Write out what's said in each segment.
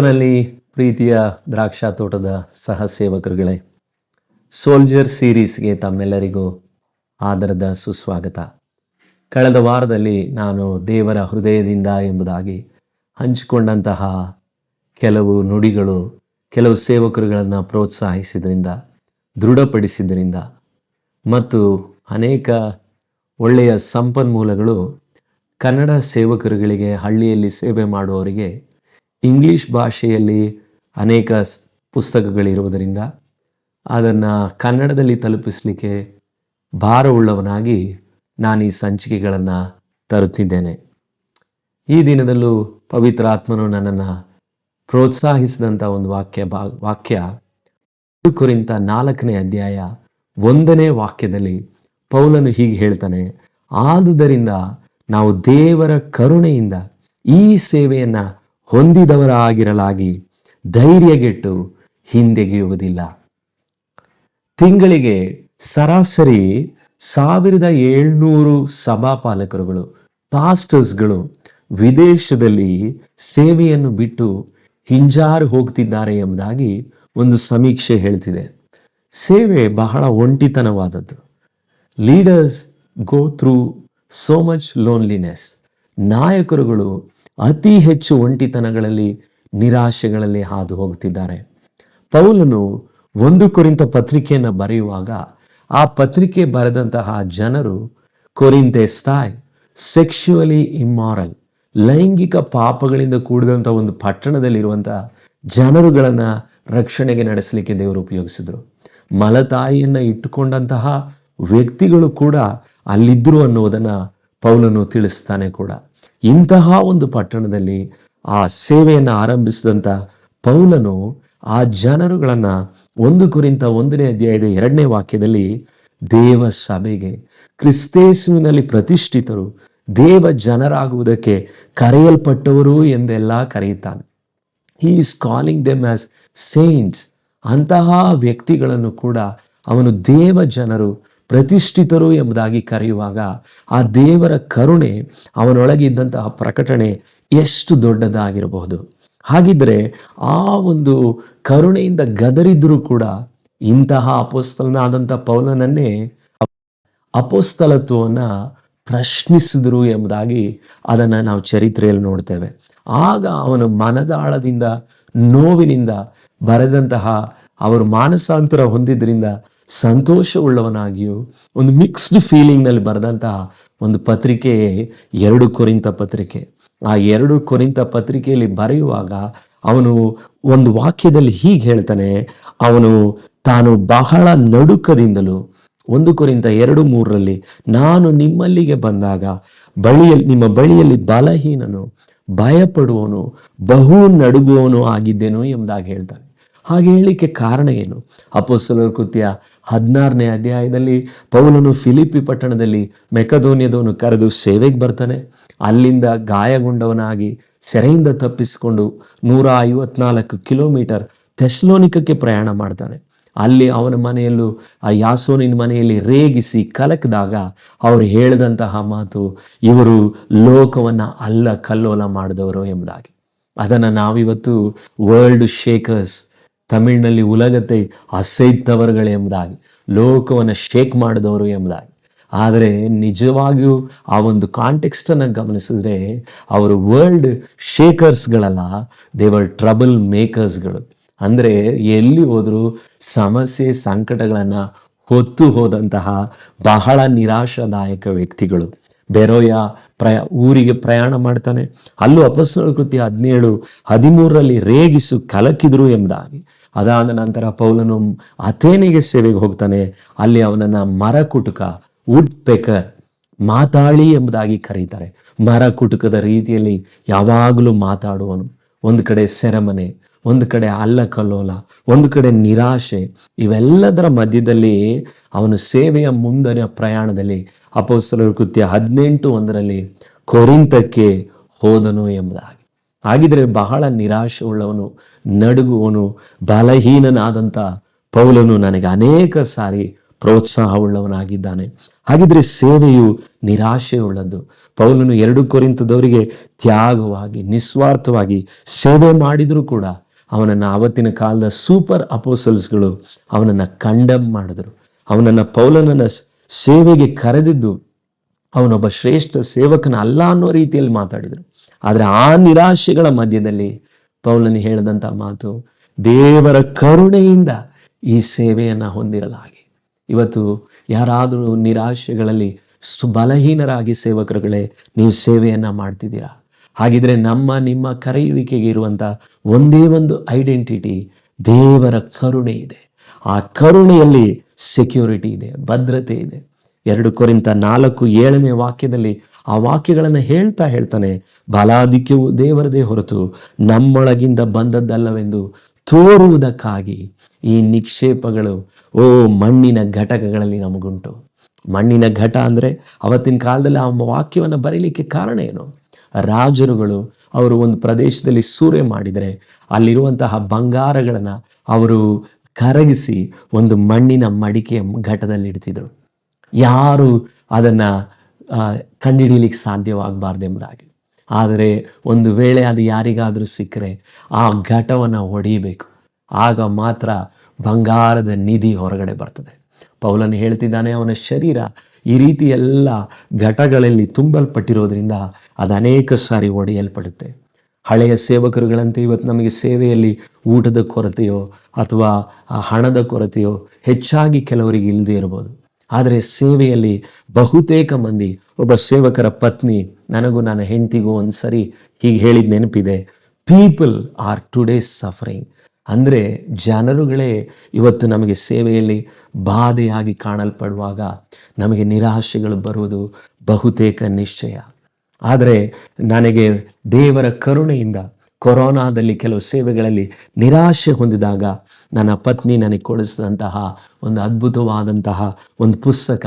ನಲ್ಲಿ ಪ್ರೀತಿಯ ದ್ರಾಕ್ಷಾ ತೋಟದ ಸಹ ಸೇವಕರುಗಳೇ ಸೋಲ್ಜರ್ ಸೀರೀಸ್ಗೆ ತಮ್ಮೆಲ್ಲರಿಗೂ ಆದರದ ಸುಸ್ವಾಗತ. ಕಳೆದ ವಾರದಲ್ಲಿ ನಾನು ದೇವರ ಹೃದಯದಿಂದ ಎಂಬುದಾಗಿ ಹಂಚಿಕೊಂಡಂತಹ ಕೆಲವು ನುಡಿಗಳು, ಕೆಲವು ಸೇವಕರುಗಳನ್ನು ಪ್ರೋತ್ಸಾಹಿಸಿದ್ರಿಂದ, ದೃಢಪಡಿಸಿದ್ರಿಂದ ಮತ್ತು ಅನೇಕ ಒಳ್ಳೆಯ ಸಂಪನ್ಮೂಲಗಳು ಕನ್ನಡ ಸೇವಕರುಗಳಿಗೆ ಹಳ್ಳಿಯಲ್ಲಿ ಸೇವೆ ಮಾಡುವವರಿಗೆ ಇಂಗ್ಲಿಷ್ ಭಾಷೆಯಲ್ಲಿ ಅನೇಕ ಪುಸ್ತಕಗಳಿರುವುದರಿಂದ ಅದನ್ನು ಕನ್ನಡದಲ್ಲಿ ತಲುಪಿಸಲಿಕ್ಕೆ ಭಾರವುಳ್ಳವನಾಗಿ ನಾನು ಈ ಸಂಚಿಕೆಗಳನ್ನು ತರುತ್ತಿದ್ದೇನೆ. ಈ ದಿನದಲ್ಲೂ ಪವಿತ್ರ ಆತ್ಮನು ನನ್ನನ್ನು ಪ್ರೋತ್ಸಾಹಿಸಿದಂಥ ಒಂದು ವಾಕ್ಯ ಬಾ, ವಾಕ್ಯ ಕುರಿತ ನಾಲ್ಕನೇ ಅಧ್ಯಾಯ ಒಂದನೇ ವಾಕ್ಯದಲ್ಲಿ ಪೌಲನು ಹೀಗೆ ಹೇಳ್ತಾನೆ, ಆದುದರಿಂದ ನಾವು ದೇವರ ಕರುಣೆಯಿಂದ ಈ ಸೇವೆಯನ್ನು ಹೊಂದಿದವರಾಗಿರಲಾಗಿ ಧೈರ್ಯಗೆಟ್ಟು ಹಿಂದೆಗೆಯುವುದಿಲ್ಲ ತಿಂಗಳಿಗೆ ಸರಾಸರಿ ಸಾವಿರದ ಏಳ್ನೂರು ಸಭಾಪಾಲಕರುಗಳು, ಪಾಸ್ಟರ್ಸ್ಗಳು ವಿದೇಶದಲ್ಲಿ ಸೇವೆಯನ್ನು ಬಿಟ್ಟು ಹಿಂಜಾರು ಹೋಗ್ತಿದ್ದಾರೆ ಎಂಬುದಾಗಿ ಒಂದು ಸಮೀಕ್ಷೆ ಹೇಳ್ತಿದೆ. ಸೇವೆ ಬಹಳ ಒಂಟಿತನವಾದದ್ದು. Leaders go through so much loneliness. ನಾಯಕರುಗಳು ಅತಿ ಹೆಚ್ಚು ಒಂಟಿತನಗಳಲ್ಲಿ, ನಿರಾಶೆಗಳಲ್ಲಿ ಹಾದು ಹೋಗುತ್ತಿದ್ದಾರೆ. ಪೌಲನು ಒಂದು ಕುರಿತ ಪತ್ರಿಕೆಯನ್ನು ಬರೆಯುವಾಗ ಆ ಪತ್ರಿಕೆ ಬರೆದಂತಹ ಜನರು ಕೊರಿಂತೆ ಸ್ಥಾಯ್, ಸೆಕ್ಷುವಲಿ ಇಮ್ಮಾರಲ್, ಲೈಂಗಿಕ ಪಾಪಗಳಿಂದ ಕೂಡಿದಂಥ ಒಂದು ಪಟ್ಟಣದಲ್ಲಿರುವಂಥ ಜನರುಗಳನ್ನು ರಕ್ಷಣೆಗೆ ನಡೆಸಲಿಕ್ಕೆ ದೇವರು ಉಪಯೋಗಿಸಿದರು. ಮಲತಾಯಿಯನ್ನು ಇಟ್ಟುಕೊಂಡಂತಹ ವ್ಯಕ್ತಿಗಳು ಕೂಡ ಅಲ್ಲಿದ್ದರು ಅನ್ನುವುದನ್ನು ಪೌಲನು ತಿಳಿಸ್ತಾನೆ ಕೂಡ. ಇಂತಹ ಒಂದು ಪಟ್ಟಣದಲ್ಲಿ ಆ ಸೇವೆಯನ್ನು ಆರಂಭಿಸಿದಂಥ ಪೌಲನು ಆ ಜನರುಗಳನ್ನು ಒಂದು ಕುರಿತ ಒಂದನೇ ಅಧ್ಯಾಯದ ಎರಡನೇ ವಾಕ್ಯದಲ್ಲಿ ದೇವ ಸಭೆಗೆ, ಕ್ರಿಸ್ತೇಸುವಿನಲ್ಲಿ ಪ್ರತಿಷ್ಠಿತರು, ದೇವ ಜನರಾಗುವುದಕ್ಕೆ ಕರೆಯಲ್ಪಟ್ಟವರು ಎಂದೆಲ್ಲ ಕರೆಯುತ್ತಾನೆ. He is calling them as saints ಅಂತಹ ವ್ಯಕ್ತಿಗಳನ್ನು ಕೂಡ ಅವನು ದೇವ ಜನರು ಪ್ರತಿಷ್ಠಿತರು ಎಂಬುದಾಗಿ ಕರೆಯುವಾಗ ಆ ದೇವರ ಕರುಣೆ ಅವನೊಳಗಿದ್ದಂತಹ ಪ್ರಕಟಣೆ ಎಷ್ಟು ದೊಡ್ಡದಾಗಿರಬಹುದು. ಹಾಗಿದ್ರೆ ಆ ಒಂದು ಕರುಣೆಯಿಂದ ಗದರಿದ್ರೂ ಕೂಡ ಇಂತಹ ಅಪೋಸ್ತಲನಾದಂಥ ಪೌಲನನ್ನೇ ಅಪೋಸ್ತಲತ್ವವನ್ನು ಪ್ರಶ್ನಿಸಿದ್ರು ಎಂಬುದಾಗಿ ಅದನ್ನು ನಾವು ಚರಿತ್ರೆಯಲ್ಲಿ ನೋಡ್ತೇವೆ. ಆಗ ಅವನು ಮನದಾಳದಿಂದ, ನೋವಿನಿಂದ ಬರೆದಂತಹ ಅವರು ಮಾನಸಾಂತರ ಹೊಂದಿದ್ರಿಂದ ಸಂತೋಷವುಳ್ಳವನಾಗಿಯೂ, ಒಂದು ಮಿಕ್ಸ್ಡ್ ಫೀಲಿಂಗ್ನಲ್ಲಿ ಬರೆದಂತಹ ಒಂದು ಪತ್ರಿಕೆ, ಎರಡು ಕೊರಿಂತ ಪತ್ರಿಕೆ. ಆ ಎರಡು ಕೊರಿಂತ ಪತ್ರಿಕೆಯಲ್ಲಿ ಬರೆಯುವಾಗ ಅವನು ಒಂದು ವಾಕ್ಯದಲ್ಲಿ ಹೀಗೆ ಹೇಳ್ತಾನೆ, ಅವನು ತಾನು ಬಹಳ ನಡುಕದಿಂದಲೂ, ಒಂದು ಕುರಿತ ಎರಡು ಮೂರರಲ್ಲಿ, ನಾನು ನಿಮ್ಮಲ್ಲಿಗೆ ಬಂದಾಗ, ಬಳಿಯಲ್ಲಿ, ನಿಮ್ಮ ಬಳಿಯಲ್ಲಿ ಬಲಹೀನನು, ಭಯಪಡುವನು, ಬಹು ನಡುಗುವನು ಆಗಿದ್ದೇನೋ ಎಂಬುದಾಗಿ ಹೇಳ್ತಾನೆ. ಹಾಗೆ ಹೇಳಿಕೆ ಕಾರಣ ಏನು? ಅಪೋಸ್ತಲರ ಕೃತ್ಯ ಹದಿನಾರನೇ ಅಧ್ಯಾಯದಲ್ಲಿ ಪೌಲನು ಫಿಲಿಪಿ ಪಟ್ಟಣದಲ್ಲಿ ಮೆಕದೋನಿಯದವನು ಕರೆದು ಸೇವೆಗೆ ಬರ್ತಾನೆ. ಅಲ್ಲಿಂದ ಗಾಯಗೊಂಡವನಾಗಿ ಸೆರೆಯಿಂದ ತಪ್ಪಿಸಿಕೊಂಡು ನೂರ ಐವತ್ನಾಲ್ಕು ಕಿಲೋಮೀಟರ್ ಥೆಸ್ಲೋನಿಕಕ್ಕೆ ಪ್ರಯಾಣ ಮಾಡ್ತಾನೆ. ಅಲ್ಲಿ ಅವನ ಮನೆಯಲ್ಲೂ, ಆ ಯಾಸೋನಿನ ಮನೆಯಲ್ಲಿ ರೇಗಿಸಿ ಕಲಕಿದಾಗ ಅವರು ಹೇಳಿದಂತಹ ಮಾತು, ಇವರು ಲೋಕವನ್ನು ಅಲ್ಲ ಕಲ್ಲೋಲ ಮಾಡಿದವರು ಎಂಬುದಾಗಿ. ಅದನ್ನು ನಾವಿವತ್ತು ವರ್ಲ್ಡ್ ಶೇಕರ್ಸ್ ತಮಿಳಿನಲ್ಲಿ ಉಲಗತೆ ಅಸೈತವರುಗಳು ಎಂಬುದಾಗಿ, ಲೋಕವನ್ನು ಶೇಕ್ ಮಾಡಿದವರು ಎಂಬುದಾಗಿ. ಆದರೆ ನಿಜವಾಗಿಯೂ ಆ ಒಂದು ಕಾಂಟೆಕ್ಸ್ಟನ್ನು ಗಮನಿಸಿದ್ರೆ, ಅವರು ವರ್ಲ್ಡ್ ಶೇಕರ್ಸ್ಗಳಲ್ಲ ದೇವರ್ ಟ್ರಬಲ್ ಮೇಕರ್ಸ್ಗಳು ಅಂದರೆ ಎಲ್ಲಿ ಹೋದರೂ ಸಮಸ್ಯೆ ಸಂಕಟಗಳನ್ನು ಹೊತ್ತು ಹೋದಂತಹ ಬಹಳ ನಿರಾಶಾದಾಯಕ ವ್ಯಕ್ತಿಗಳು. ಬೆರೋಯ ಪ್ರಯ, ಊರಿಗೆ ಪ್ರಯಾಣ ಮಾಡ್ತಾನೆ. ಅಲ್ಲೂ ಅಪಸ್ವರ ಕೃತ್ಯ ಹದಿನೇಳು, ಹದಿಮೂರರಲ್ಲಿ ರೇಗಿಸು ಕಲಕಿದ್ರು ಎಂಬುದಾಗಿ. ಅದಾದ ನಂತರ ಪೌಲನು ಅಥೇನೆಗೆ ಸೇವೆಗೆ ಹೋಗ್ತಾನೆ. ಅಲ್ಲಿ ಅವನನ್ನ ಮರಕುಟುಕ ವುಡ್ ಪೆಕರ್ ಮಾತಾಳಿ ಎಂಬುದಾಗಿ ಕರೀತಾರೆ. ಮರ ಕುಟುಕದ ರೀತಿಯಲ್ಲಿ ಯಾವಾಗಲೂ ಮಾತಾಡುವನು. ಒಂದು ಕಡೆ ಸೆರೆಮನೆ, ಒಂದು ಕಡೆ ಅಲ್ಲ ಕಲ್ಲೋಲ ಒಂದು ಕಡೆ ನಿರಾಶೆ, ಇವೆಲ್ಲದರ ಮಧ್ಯದಲ್ಲಿ ಅವನು ಸೇವೆಯ ಮುಂದಿನ ಪ್ರಯಾಣದಲ್ಲಿ ಅಪೋಸ್ತಲರ ಕೃತ್ಯ ಹದಿನೆಂಟು ಒಂದರಲ್ಲಿ ಕೊರಿಂತಕ್ಕೆ ಹೋದನು ಎಂಬುದಾಗಿ. ಹಾಗಿದ್ರೆ ಬಹಳ ನಿರಾಶೆ ಉಳ್ಳವನು ನಡುಗುವನು ಬಲಹೀನನಾದಂಥ ಪೌಲನು ನನಗೆ ಅನೇಕ ಸಾರಿ ಪ್ರೋತ್ಸಾಹವುಳ್ಳವನಾಗಿದ್ದಾನೆ. ಹಾಗಿದ್ರೆ ಸೇವೆಯು ನಿರಾಶೆಯುಳ್ಳದ್ದು. ಪೌಲನು ಎರಡು ಕೊರಿಂತದವರಿಗೆ ತ್ಯಾಗವಾಗಿ, ನಿಸ್ವಾರ್ಥವಾಗಿ ಸೇವೆ ಮಾಡಿದರೂ ಕೂಡ ಅವನನ್ನು ಆವತ್ತಿನ ಕಾಲದ ಸೂಪರ್ ಅಪೋಸಲ್ಸ್ಗಳು ಅವನನ್ನು ಕಂಡಮ್ ಮಾಡಿದ್ರು. ಅವನನ್ನು ಪೌಲನನ್ನ ಸೇವೆಗೆ ಕರೆದಿದ್ದು ಅವನೊಬ್ಬ ಶ್ರೇಷ್ಠ ಸೇವಕನ ಅಲ್ಲ ಅನ್ನೋ ರೀತಿಯಲ್ಲಿ ಮಾತಾಡಿದರು. ಆದರೆ ಆ ನಿರಾಶೆಗಳ ಮಧ್ಯದಲ್ಲಿ ಪೌಲನು ಹೇಳಿದಂಥ ಮಾತು, ದೇವರ ಕರುಣೆಯಿಂದ ಈ ಸೇವೆಯನ್ನು ಹೊಂದಿರಲಾಗಿ. ಇವತ್ತು ಯಾರಾದರೂ ನಿರಾಶೆಗಳಲ್ಲಿ ಸು ಬಲಹೀನರಾಗಿ ಸೇವಕರುಗಳೇ, ನೀವು ಸೇವೆಯನ್ನು ಮಾಡ್ತಿದ್ದೀರಾ? ಹಾಗಿದ್ರೆ ನಮ್ಮ, ನಿಮ್ಮ ಕರೆಯುವಿಕೆಗೆ ಇರುವಂಥ ಒಂದೇ ಒಂದು ಐಡೆಂಟಿಟಿ ದೇವರ ಕರುಣೆ ಇದೆ. ಆ ಕರುಣೆಯಲ್ಲಿ ಸೆಕ್ಯೂರಿಟಿ ಇದೆ, ಭದ್ರತೆ ಇದೆ. ಎರಡು ಕೊರಿಂತ ನಾಲ್ಕು ಏಳನೇ ವಾಕ್ಯದಲ್ಲಿ ಆ ವಾಕ್ಯಗಳನ್ನು ಹೇಳ್ತಾ ಹೇಳ್ತಾನೆ, ಬಲಾಧಿಕ್ಯವು ದೇವರದೇ ಹೊರತು ನಮ್ಮೊಳಗಿಂದ ಬಂದದ್ದಲ್ಲವೆಂದು ತೋರುವುದಕ್ಕಾಗಿ ಈ ನಿಕ್ಷೇಪಗಳು, ಓ ಮಣ್ಣಿನ ಘಟಕಗಳಲ್ಲಿ ನಮಗುಂಟು. ಮಣ್ಣಿನ ಘಟ ಅಂದರೆ ಅವತ್ತಿನ ಕಾಲದಲ್ಲಿ ಆ ವಾಕ್ಯವನ್ನು ಬರೀಲಿಕ್ಕೆ ಕಾರಣ ಏನು? ರಾಜರುಗಳು ಅವರು ಒಂದು ಪ್ರದೇಶದಲ್ಲಿ ಸೂರೆ ಮಾಡಿದರೆ ಅಲ್ಲಿರುವಂತಹ ಬಂಗಾರಗಳನ್ನು ಅವರು ಕರಗಿಸಿ ಒಂದು ಮಣ್ಣಿನ ಮಡಿಕೆಯ ಘಟದಲ್ಲಿ ಇಡ್ತಿದ್ರು. ಯಾರು ಅದನ್ನು ಕಂಡುಹಿಡಿಯಲಿಕ್ಕೆ ಸಾಧ್ಯವಾಗಬಾರ್ದೆಂಬುದಾಗಿ ಆದರೆ ಒಂದು ವೇಳೆ ಅದು ಯಾರಿಗಾದರೂ ಸಿಕ್ಕರೆ ಆ ಘಟವನ್ನು ಹೊಡೆಯಬೇಕು ಆಗ ಮಾತ್ರ ಬಂಗಾರದ ನಿಧಿ ಹೊರಗಡೆ ಬರ್ತದೆ. ಪೌಲನ್ ಹೇಳ್ತಿದ್ದಾನೆ, ಅವನ ಶರೀರ ಈ ರೀತಿ ಎಲ್ಲ ಘಟಗಳಲ್ಲಿ ತುಂಬಲ್ಪಟ್ಟಿರೋದ್ರಿಂದ ಅದು ಅನೇಕ ಸಾರಿ ಒಡೆಯಲ್ಪಡುತ್ತೆ. ಹಳೆಯ ಸೇವಕರುಗಳಂತೆ ಇವತ್ತು ನಮಗೆ ಸೇವೆಯಲ್ಲಿ ಊಟದ ಕೊರತೆಯೋ ಅಥವಾ ಹಣದ ಕೊರತೆಯೋ ಹೆಚ್ಚಾಗಿ ಕೆಲವರಿಗೆ ಇಲ್ಲದೆ ಇರ್ಬೋದು. ಆದರೆ ಸೇವೆಯಲ್ಲಿ ಬಹುತೇಕ ಮಂದಿ ಒಬ್ಬ ಸೇವಕರ ಪತ್ನಿ, ನನಗೂ ನನ್ನ ಹೆಂಡತಿಗೂ ಒಂದು ಸರಿ ಹೀಗೆ ಹೇಳಿದ ನೆನಪಿದೆ ಪೀಪಲ್ ಆರ್ ಟುಡೇ ಸಫರಿಂಗ್ ಅಂದರೆ ಜನರುಗಳೇ ಇವತ್ತು ನಮಗೆ ಸೇವೆಯಲ್ಲಿ ಬಾಧೆಯಾಗಿ ಕಾಣಲ್ಪಡುವಾಗ ನಮಗೆ ನಿರಾಶೆಗಳು ಬರುವುದು ಬಹುತೇಕ ನಿಶ್ಚಯ. ಆದರೆ ನನಗೆ ದೇವರ ಕರುಣೆಯಿಂದ ಕೊರೋನಾದಲ್ಲಿ ಕೆಲವು ಸೇವೆಗಳಲ್ಲಿ ನಿರಾಶೆ ಹೊಂದಿದಾಗ ನನ್ನ ಪತ್ನಿ ನನಗೆ ಕೊಡಿಸಿದಂತಹ ಒಂದು ಅದ್ಭುತವಾದಂತಹ ಒಂದು ಪುಸ್ತಕ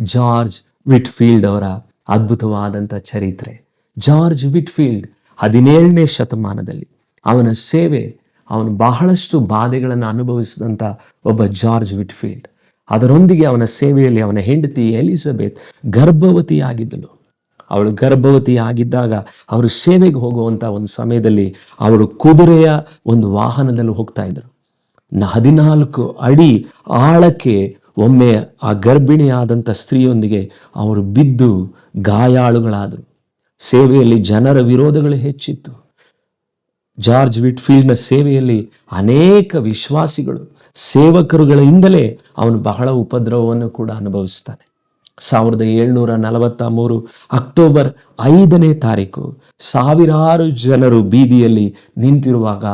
ಜಾರ್ಜ್ ವಿಟ್ಫೀಲ್ಡ್ ಅವರ ಅದ್ಭುತವಾದಂಥ ಚರಿತ್ರೆ. ಜಾರ್ಜ್ ವಿಟ್ಫೀಲ್ಡ್ ಹದಿನೇಳನೇ ಶತಮಾನದಲ್ಲಿ ಅವನ ಸೇವೆ, ಅವನು ಬಹಳಷ್ಟು ಬಾಧೆಗಳನ್ನು ಅನುಭವಿಸಿದಂಥ ಒಬ್ಬ ಜಾರ್ಜ್ ವಿಟ್ಫೀಲ್ಡ್. ಅದರೊಂದಿಗೆ ಅವನ ಸೇವೆಯಲ್ಲಿ ಅವನ ಹೆಂಡತಿ ಎಲಿಜಬೆತ್ ಗರ್ಭವತಿಯಾಗಿದ್ದಳು. ಅವಳು ಗರ್ಭವತಿಯಾಗಿದ್ದಾಗ ಅವರು ಸೇವೆಗೆ ಹೋಗುವಂಥ ಒಂದು ಸಮಯದಲ್ಲಿ ಅವಳು ಕುದುರೆಯ ಒಂದು ವಾಹನದಲ್ಲಿ ಹೋಗ್ತಾ ಇದ್ದರು. ನ- ಹದಿನಾಲ್ಕು ಅಡಿ ಆಳಕ್ಕೆ ಒಮ್ಮೆ ಆ ಗರ್ಭಿಣಿಯಾದಂಥ ಸ್ತ್ರೀಯೊಂದಿಗೆ ಅವರು ಬಿದ್ದು ಗಾಯಾಳುಗಳಾದರು. ಸೇವೆಯಲ್ಲಿ ಜನರ ವಿರೋಧಗಳು ಹೆಚ್ಚಿತ್ತು. ಜಾರ್ಜ್ ವಿಟ್ಫೀಲ್ಡ್ನ ಸೇವೆಯಲ್ಲಿ ಅನೇಕ ವಿಶ್ವಾಸಿಗಳು ಸೇವಕರುಗಳಿಂದಲೇ ಅವನು ಬಹಳ ಉಪದ್ರವವನ್ನು ಕೂಡ ಅನುಭವಿಸ್ತಾನೆ. ಸಾವಿರದ ಏಳ್ನೂರ ನಲವತ್ತ ಮೂರು ಅಕ್ಟೋಬರ್ ಐದನೇ ತಾರೀಕು ಸಾವಿರಾರು ಜನರು ಬೀದಿಯಲ್ಲಿ ನಿಂತಿರುವಾಗ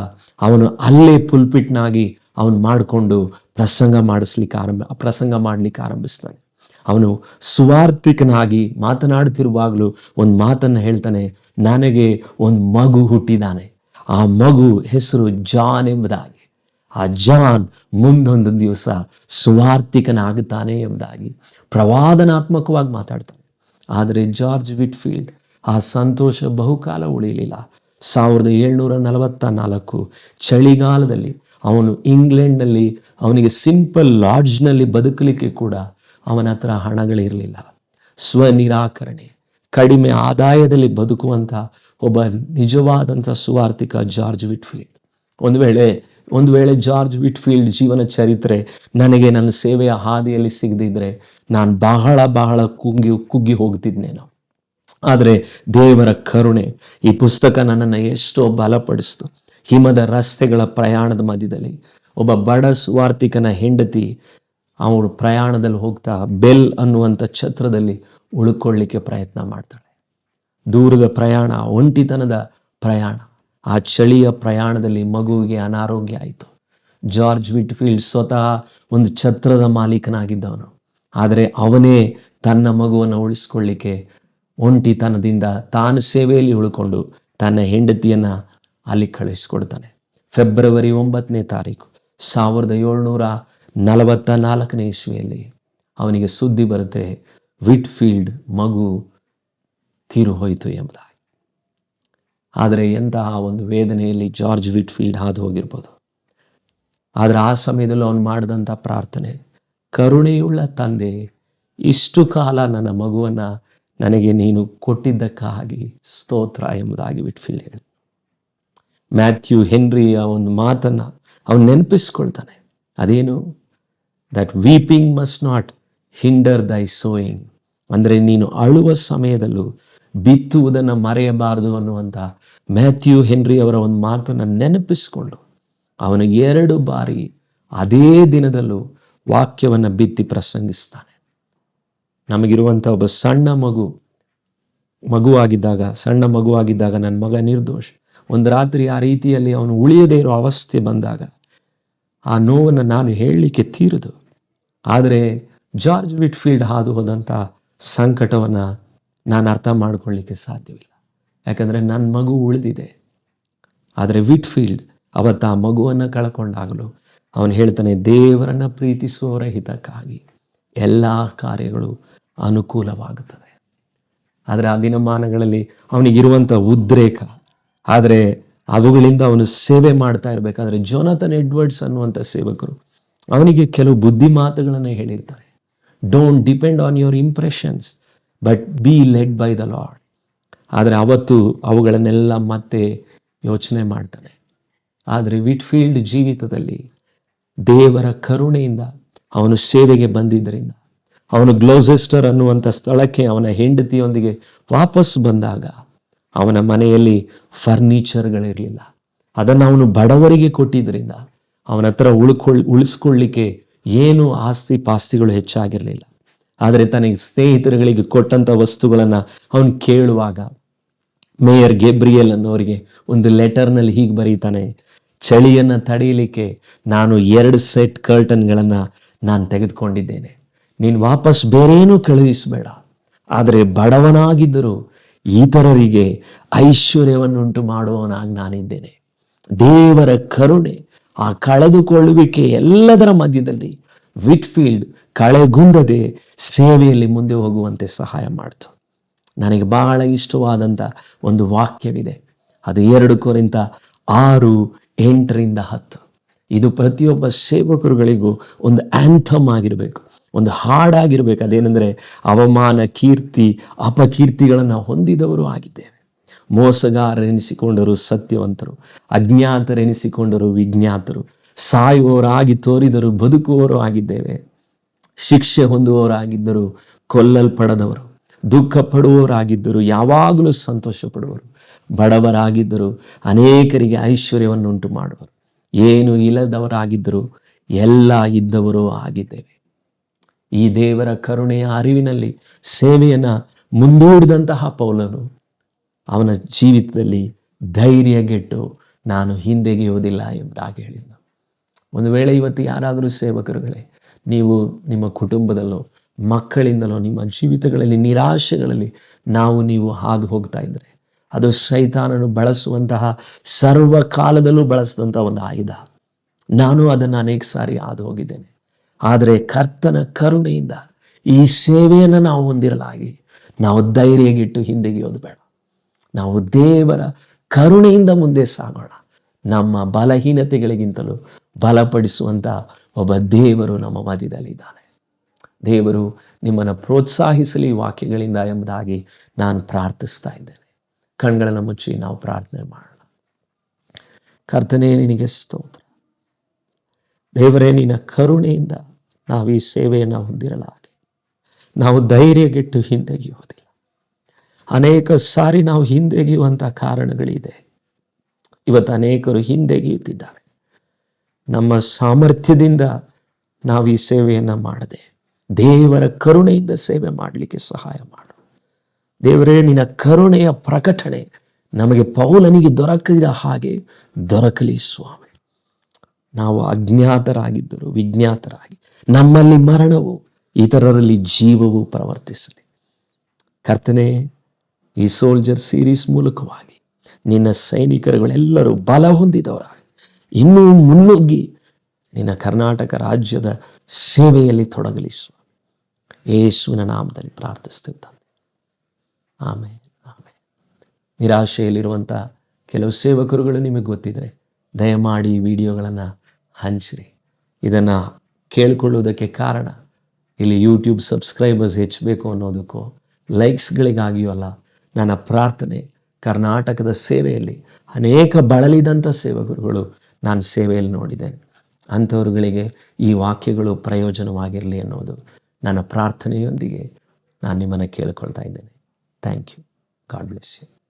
ಅವನು ಅಲ್ಲೇ ಪುಲ್ಪಿಟ್ನಾಗಿ ಅವನು ಮಾಡಿಕೊಂಡು ಪ್ರಸಂಗ ಮಾಡಿಸ್ಲಿಕ್ಕೆ ಆರಂಭ, ಪ್ರಸಂಗ ಮಾಡಲಿಕ್ಕೆ ಆರಂಭಿಸ್ತಾನೆ. ಅವನು ಸುವಾರ್ಥಿಕನಾಗಿ ಮಾತನಾಡುತ್ತಿರುವಾಗಲೂ ಒಂದು ಮಾತನ್ನು ಹೇಳ್ತಾನೆ, ನನಗೆ ಒಂದು ಮಗು ಹುಟ್ಟಿದಾನೆ. ಆ ಮಗು ಹೆಸರು ಜಾನ್ ಎಂಬುದಾಗಿ. ಆ ಜಾನ್ ಮುಂದೊಂದು ದಿವಸ ಸುವಾರ್ಥಿಕನಾಗುತ್ತಾನೆ ಎಂಬುದಾಗಿ ಪ್ರವಾದನಾತ್ಮಕವಾಗಿ ಮಾತಾಡ್ತಾನೆ. ಆದರೆ ಜಾರ್ಜ್ ವಿಟ್ಫೀಲ್ಡ್ ಆ ಸಂತೋಷ ಬಹುಕಾಲ ಉಳಿಯಲಿಲ್ಲ. ಸಾವಿರದ ಏಳ್ನೂರ ನಲವತ್ತ ನಾಲ್ಕು ಚಳಿಗಾಲದಲ್ಲಿ ಅವನು ಇಂಗ್ಲೆಂಡ್ನಲ್ಲಿ, ಅವನಿಗೆ ಸಿಂಪಲ್ ಲಾಡ್ಜ್ನಲ್ಲಿ ಬದುಕಲಿಕ್ಕೆ ಕೂಡ ಅವನ ಹತ್ರ ಹಣಗಳಿರಲಿಲ್ಲ. ಸ್ವನಿರಾಕರಣೆ, ಕಡಿಮೆ ಆದಾಯದಲ್ಲಿ ಬದುಕುವಂಥ ಒಬ್ಬ ನಿಜವಾದಂಥ ಸುವಾರ್ಥಿಕ ಜಾರ್ಜ್ ವಿಟ್ಫೀಲ್ಡ್. ಒಂದು ವೇಳೆ ಒಂದು ವೇಳೆ ಜಾರ್ಜ್ ವಿಟ್ಫೀಲ್ಡ್ ಜೀವನ ಚರಿತ್ರೆ ನನಗೆ ನನ್ನ ಸೇವೆಯ ಹಾದಿಯಲ್ಲಿ ಸಿಗದಿದ್ದರೆ ನಾನು ಬಹಳ ಬಹಳ ಕುಗ್ಗಿ ಕುಗ್ಗಿ ಹೋಗ್ತಿದ್ನೇನೋ ಆದರೆ ದೇವರ ಕರುಣೆ ಈ ಪುಸ್ತಕ ನನ್ನನ್ನು ಎಷ್ಟೋ ಬಲಪಡಿಸ್ತು. ಹಿಮದ ರಸ್ತೆಗಳ ಪ್ರಯಾಣದ ಮಧ್ಯದಲ್ಲಿ ಒಬ್ಬ ಬಡ ಸುವಾರ್ಥಿಕನ ಹೆಂಡತಿ ಅವಳು ಪ್ರಯಾಣದಲ್ಲಿ ಹೋಗ್ತಾ ಬೆಲ್ ಅನ್ನುವಂಥ ಛತ್ರದಲ್ಲಿ ಉಳ್ಕೊಳ್ಳಿಕ್ಕೆ ಪ್ರಯತ್ನ ಮಾಡ್ತಾಳೆ. ದೂರದ ಪ್ರಯಾಣ ಒಂಟಿತನದ ಪ್ರಯಾಣ. ಆ ಚಳಿಯ ಪ್ರಯಾಣದಲ್ಲಿ ಮಗುವಿಗೆ ಅನಾರೋಗ್ಯ ಆಯಿತು. ಜಾರ್ಜ್ ವಿಟ್ಫೀಲ್ಡ್ ಸ್ವತಃ ಒಂದು ಛತ್ರದ ಮಾಲೀಕನಾಗಿದ್ದವನು. ಆದರೆ ಅವನೇ ತನ್ನ ಮಗುವನ್ನು ಉಳಿಸ್ಕೊಳ್ಳಿಕ್ಕೆ ಒಂಟಿತನದಿಂದ ತಾನು ಸೇವೆಯಲ್ಲಿ ಉಳ್ಕೊಂಡು ತನ್ನ ಹೆಂಡತಿಯನ್ನು ಅಲ್ಲಿ ಕಳಿಸಿಕೊಡ್ತಾನೆ. ಫೆಬ್ರವರಿ ಒಂಬತ್ತನೇ ತಾರೀಕು, ಸಾವಿರದ ಏಳ್ನೂರ ನಲವತ್ತ ನಾಲ್ಕನೇ ಇಸ್ವಿಯಲ್ಲಿ ಅವನಿಗೆ ಸುದ್ದಿ ಬರುತ್ತೆ, ವಿಟ್ಫೀಲ್ಡ್ ಮಗು ತೀರು ಹೋಯಿತು ಎಂಬುದಾಗಿ. ಆದರೆ ಎಂತಹ ಒಂದು ವೇದನೆಯಲ್ಲಿ ಜಾರ್ಜ್ ವಿಟ್ಫೀಲ್ಡ್ ಹಾದು ಹೋಗಿರ್ಬೋದು ಆದರೆ ಆ ಸಮಯದಲ್ಲಿ ಅವನು ಮಾಡಿದಂಥ ಪ್ರಾರ್ಥನೆ, ಕರುಣೆಯುಳ್ಳ ತಂದೆ, ಇಷ್ಟು ಕಾಲ ನನ್ನ ಮಗುವನ್ನು ನನಗೆ ನೀನು ಕೊಟ್ಟಿದ್ದಕ್ಕಾಗಿ ಸ್ತೋತ್ರ ಎಂಬುದಾಗಿ ವಿಟ್ಫೀಲ್ಡ್ ಹೇಳಿ. ಮ್ಯಾಥ್ಯೂ ಹೆನ್ರಿಯ ಒಂದು ಮಾತನ್ನು ಅವನು ನೆನಪಿಸ್ಕೊಳ್ತಾನೆ. ಅದೇನು? That weeping must not hinder thy sowing ಅಂದರೆ ನೀನು ಅಳುವ ಸಮಯದಲ್ಲೂ ಬಿತ್ತುವುದನ್ನು ಮರೆಯಬಾರದು ಅನ್ನುವಂಥ ಮ್ಯಾಥ್ಯೂ ಹೆನ್ರಿ ಅವರ ಒಂದು ಮಾತನ್ನು ನೆನಪಿಸಿಕೊಂಡು ಅವನು ಎರಡು ಬಾರಿ ಅದೇ ದಿನದಲ್ಲೂ ವಾಕ್ಯವನ್ನು ಬಿತ್ತಿ ಪ್ರಸಂಗಿಸ್ತಾನೆ. ನಮಗಿರುವಂಥ ಒಬ್ಬ ಸಣ್ಣ ಮಗು, ಮಗುವಾಗಿದ್ದಾಗ, ಸಣ್ಣ ಮಗುವಾಗಿದ್ದಾಗ ನನ್ನ ಮಗ ನಿರ್ದೋಷ. ಒಂದು ರಾತ್ರಿ ಆ ರೀತಿಯಲ್ಲಿ ಅವನು ಉಳಿಯದೇ ಇರೋ ಅವಸ್ಥೆ ಬಂದಾಗ ಆ ನೋವನ್ನು ನಾನು ಹೇಳಲಿಕ್ಕೆ ತೀರದು. ಆದರೆ ಜಾರ್ಜ್ ವಿಟ್ಫೀಲ್ಡ್ ಹಾದು ಹೋದಂಥ ಸಂಕಟವನ್ನು ನಾನು ಅರ್ಥ ಮಾಡ್ಕೊಳ್ಳಿಕ್ಕೆ ಸಾಧ್ಯವಿಲ್ಲ. ಯಾಕಂದರೆ ನನ್ನ ಮಗು ಉಳಿದಿದೆ. ಆದರೆ ವಿಟ್ಫೀಲ್ಡ್ ಅವತ್ತು ಆ ಮಗುವನ್ನು ಕಳ್ಕೊಂಡಾಗಲು ಅವನು ಹೇಳ್ತಾನೆ, ದೇವರನ್ನು ಪ್ರೀತಿಸುವವರ ಹಿತಕ್ಕಾಗಿ ಎಲ್ಲ ಕಾರ್ಯಗಳು ಅನುಕೂಲವಾಗುತ್ತದೆ. ಆದರೆ ಆ ದಿನಮಾನಗಳಲ್ಲಿ ಅವನಿಗಿರುವಂಥ ಉದ್ರೇಕ, ಆದರೆ ಅವುಗಳಿಂದ ಅವನು ಸೇವೆ ಮಾಡ್ತಾ ಇರಬೇಕಾದ್ರೆ ಜೋನಾಥನ್ ಎಡ್ವರ್ಡ್ಸ್ ಅನ್ನುವಂಥ ಸೇವಕರು ಅವನಿಗೆ ಕೆಲವು ಬುದ್ಧಿ ಮಾತುಗಳನ್ನು ಹೇಳಿರ್ತಾರೆ. Don't depend on your impressions but be led by the lord ಆದರೆ ಅವತ್ತು ಅವುಗಳನ್ನೆಲ್ಲ ಮತ್ತೆ ಯೋಚನೆ ಮಾಡ್ತಾನೆ. ಆದರೆ ವಿಟ್ಫೀಲ್ಡ್ ಜೀವಿತದಲ್ಲಿ ದೇವರ ಕರುಣೆಯಿಂದ ಅವನು ಸೇವೆಗೆ ಬಂದಿದ್ದರಿಂದ, ಅವನು ಗ್ಲೋಸೆಸ್ಟರ್ ಅನ್ನುವಂಥ ಸ್ಥಳಕ್ಕೆ ಅವನ ಹೆಂಡತಿಯೊಂದಿಗೆ ವಾಪಸ್ ಬಂದಾಗ ಅವನ ಮನೆಯಲ್ಲಿ ಫರ್ನಿಚರ್ಗಳಿರಲಿಲ್ಲ ಅದನ್ನು ಅವನು ಬಡವರಿಗೆ ಕೊಟ್ಟಿದ್ದರಿಂದ ಅವನ ಹತ್ರ ಉಳ್ಕೊಳ್, ಉಳಿಸ್ಕೊಳ್ಳಿಕ್ಕೆ ಏನು ಆಸ್ತಿ ಪಾಸ್ತಿಗಳು ಹೆಚ್ಚಾಗಿರಲಿಲ್ಲ. ಆದರೆ ತನಗೆ ಸ್ನೇಹಿತರುಗಳಿಗೆ ಕೊಟ್ಟಂಥ ವಸ್ತುಗಳನ್ನು ಅವನು ಕೇಳುವಾಗ ಮೇಯರ್ ಗೆಬ್ರಿಯಲ್ ಅನ್ನೋರಿಗೆ ಒಂದು ಲೆಟರ್ನಲ್ಲಿ ಹೀಗೆ ಬರೀತಾನೆ, ಚಳಿಯನ್ನು ತಡೆಯಲಿಕ್ಕೆ ನಾನು ಎರಡು ಸೆಟ್ ಕರ್ಟನ್ಗಳನ್ನು ನಾನು ತೆಗೆದುಕೊಂಡಿದ್ದೇನೆ. ನೀನು ವಾಪಸ್ ಬೇರೇನೂ ಕಳುಹಿಸಬೇಡ. ಆದರೆ ಬಡವನಾಗಿದ್ದರೂ ಇತರರಿಗೆ ಐಶ್ವರ್ಯವನ್ನುಂಟು ಮಾಡುವವನಾಗಿ ನಾನಿದ್ದೇನೆ. ದೇವರ ಕರುಣೆ ಆ ಕಳೆದುಕೊಳ್ಳುವಿಕೆ ಎಲ್ಲದರ ಮಧ್ಯದಲ್ಲಿ ವಿಟ್ಫೀಲ್ಡ್ ಕಳೆಗುಂದದೆ ಸೇವೆಯಲ್ಲಿ ಮುಂದೆ ಹೋಗುವಂತೆ ಸಹಾಯ ಮಾಡ್ತು. ನನಗೆ ಬಹಳ ಇಷ್ಟವಾದಂಥ ಒಂದು ವಾಕ್ಯವಿದೆ. ಅದು ಎರಡು ಕೋರಿಂದ ಆರು ಎಂಟರಿಂದ ಹತ್ತು. ಇದು ಪ್ರತಿಯೊಬ್ಬ ಸೇವಕರುಗಳಿಗೂ ಒಂದು ಆ್ಯಂಥಮ್ ಆಗಿರಬೇಕು. ಒಂದು ಹಾಡಾಗಿರ್ಬೇಕು. ಅದೇನೆಂದರೆ ಅವಮಾನ, ಕೀರ್ತಿ, ಅಪಕೀರ್ತಿಗಳನ್ನು ಹೊಂದಿದವರು ಆಗಿದ್ದೇವೆ. ಮೋಸಗಾರರೆನಿಸಿಕೊಂಡರು ಸತ್ಯವಂತರು, ಅಜ್ಞಾತರೆನಿಸಿಕೊಂಡರು ವಿಜ್ಞಾತರು, ಸಾಯುವವರಾಗಿ ತೋರಿದರು ಬದುಕುವವರು ಆಗಿದ್ದೇವೆ. ಶಿಕ್ಷೆ ಹೊಂದುವವರಾಗಿದ್ದರು, ಕೊಲ್ಲಲ್ಪಡದವರು ದುಃಖ ಪಡುವವರಾಗಿದ್ದರು ಯಾವಾಗಲೂ ಸಂತೋಷ ಪಡುವರು ಬಡವರಾಗಿದ್ದರು, ಅನೇಕರಿಗೆ ಐಶ್ವರ್ಯವನ್ನುಂಟು ಮಾಡುವರು. ಏನು ಇಲ್ಲದವರಾಗಿದ್ದರು ಎಲ್ಲ ಇದ್ದವರು ಆಗಿದ್ದೇವೆ. ಈ ದೇವರ ಕರುಣೆಯ ಅರಿವಿನಲ್ಲಿ ಸೇವೆಯನ್ನು ಮುಂದೂಡಿದಂತಹ ಪೌಲನು ಅವನ ಜೀವಿತದಲ್ಲಿ ಧೈರ್ಯಗೆಟ್ಟು ನಾನು ಹಿಂದೆಗೆಯುವುದಿಲ್ಲ ಎಂಬುದಾಗಿ ಹೇಳಿದ್ನು. ಒಂದು ವೇಳೆ ಇವತ್ತು ಯಾರಾದರೂ ಸೇವಕರುಗಳೇ ನೀವು ನಿಮ್ಮ ಕುಟುಂಬದಲ್ಲೋ, ಮಕ್ಕಳಿಂದಲೋ, ನಿಮ್ಮ ಜೀವಿತಗಳಲ್ಲಿ, ನಿರಾಶೆಗಳಲ್ಲಿ ನಾವು ನೀವು ಹಾದು ಹೋಗ್ತಾ ಇದ್ದರೆ ಅದು ಸೈತಾನನು ಬಳಸುವಂತಹ ಸರ್ವಕಾಲದಲ್ಲೂ ಬಳಸಿದಂಥ ಒಂದು ಆಯುಧ. ನಾನು ಅದನ್ನು ಅನೇಕ ಸಾರಿ ಹಾದು ಹೋಗಿದ್ದೇನೆ. ಆದರೆ ಕರ್ತನ ಕರುಣೆಯಿಂದ ಈ ಸೇವೆಯನ್ನು ನಾವು ಹೊಂದಿರಲಾಗಿ, ನಾವು ಧೈರ್ಯಗಿಟ್ಟು ಹಿಂದೆಗೆಯೋದು ಬೇಡ ನಾವು ದೇವರ ಕರುಣೆಯಿಂದ ಮುಂದೆ ಸಾಗೋಣ. ನಮ್ಮ ಬಲಹೀನತೆಗಳಿಗಿಂತಲೂ ಬಲಪಡಿಸುವಂಥ ಒಬ್ಬ ದೇವರು ನಮ್ಮ ಮಧ್ಯದಲ್ಲಿದ್ದಾನೆ. ದೇವರು ನಿಮ್ಮನ್ನು ಪ್ರೋತ್ಸಾಹಿಸಲಿ ವಾಕ್ಯಗಳಿಂದ ಎಂಬುದಾಗಿ ನಾನು ಪ್ರಾರ್ಥಿಸ್ತಾ ಇದ್ದೇನೆ. ಕಣ್ಗಳನ್ನು ಮುಚ್ಚಿ ನಾವು ಪ್ರಾರ್ಥನೆ ಮಾಡೋಣ. ಕರ್ತನೇ, ನಿನಗೆ ಸ್ತೋತ್ರ. ದೇವರೇ, ನಿನ್ನ ಕರುಣೆಯಿಂದ ನಾವು ಈ ಸೇವೆಯನ್ನು ಹೊಂದಿರಲಾಗಿ. ನಾವು ಧೈರ್ಯಗೆಟ್ಟು ಹಿಂದೆಗೆಯುವುದಿಲ್ಲ ಅನೇಕ ಸಾರಿ ನಾವು ಹಿಂದೆಗೆಯುವಂಥ ಕಾರಣಗಳಿದೆ. ಇವತ್ತು ಅನೇಕರು ಹಿಂದೆಗೆಯುತ್ತಿದ್ದಾರೆ. ನಮ್ಮ ಸಾಮರ್ಥ್ಯದಿಂದ ನಾವು ಈ ಸೇವೆಯನ್ನು ಮಾಡದೆ, ದೇವರ ಕರುಣೆಯಿಂದ ಸೇವೆ ಮಾಡಲಿಕ್ಕೆ ಸಹಾಯ ಮಾಡು. ದೇವರೇ, ನಿನ್ನ ಕರುಣೆಯ ಪ್ರಕಟಣೆ ನಮಗೆ ಪೌಲನಿಗೆ ದೊರಕಿದ ಹಾಗೆ ದೊರಕಲಿ ಸ್ವಾಮಿ. ನಾವು ಅಜ್ಞಾತರಾಗಿದ್ದರು ವಿಜ್ಞಾತರಾಗಿ ನಮ್ಮಲ್ಲಿ ಮರಣವು ಇತರರಲ್ಲಿ ಜೀವವು ಪ್ರವರ್ತಿಸಲಿ. ಕರ್ತನೆ, ಈ ಸೋಲ್ಜರ್ ಸೀರೀಸ್ ಮೂಲಕವಾಗಿ ನಿನ್ನ ಸೈನಿಕರುಗಳೆಲ್ಲರೂ ಬಲ ಹೊಂದಿದವರಾಗಿ ಇನ್ನೂ ಮುನ್ನುಗ್ಗಿ ನಿನ್ನ ಕರ್ನಾಟಕ ರಾಜ್ಯದ ಸೇವೆಯಲ್ಲಿ ತೊಡಗಲಿಸುವ ಯೇಸುವಿನ ನಾಮದಲ್ಲಿ ಪ್ರಾರ್ಥಿಸ್ತಿದ್ದಾನೆ ತಂದೆ. ಆಮೇಲೆ ಆಮೇಲೆ ನಿರಾಶೆಯಲ್ಲಿರುವಂಥ ಕೆಲವು ಸೇವಕರುಗಳು ನಿಮಗೆ ಗೊತ್ತಿದ್ರೆ ದಯಮಾಡಿ ವಿಡಿಯೋಗಳನ್ನು ಹಂಚಿರಿ. ಇದನ್ನು ಕೇಳಿಕೊಳ್ಳುವುದಕ್ಕೆ ಕಾರಣ ಇಲ್ಲಿ ಯೂಟ್ಯೂಬ್ ಸಬ್ಸ್ಕ್ರೈಬರ್ಸ್ ಹೆಚ್ಚಬೇಕು ಅನ್ನೋದಕ್ಕೂ ಲೈಕ್ಸ್ಗಳಿಗಾಗಿಯೂ ಅಲ್ಲ, ನನ್ನ ಪ್ರಾರ್ಥನೆ ಕರ್ನಾಟಕದ ಸೇವೆಯಲ್ಲಿ ಅನೇಕ ಬಳಲಿದಂಥ ಸೇವಕರುಗಳು ನಾನು ಸೇವೆಯಲ್ಲಿ ನೋಡಿದ್ದೇನೆ. ಅಂಥವ್ರುಗಳಿಗೆ ಈ ವಾಕ್ಯಗಳು ಪ್ರಯೋಜನವಾಗಿರಲಿ ಅನ್ನೋದು ನನ್ನ ಪ್ರಾರ್ಥನೆಯೊಂದಿಗೆ ನಾನು ನಿಮ್ಮನ್ನು ಕೇಳ್ಕೊಳ್ತಾ ಇದ್ದೇನೆ. Thank you God bless you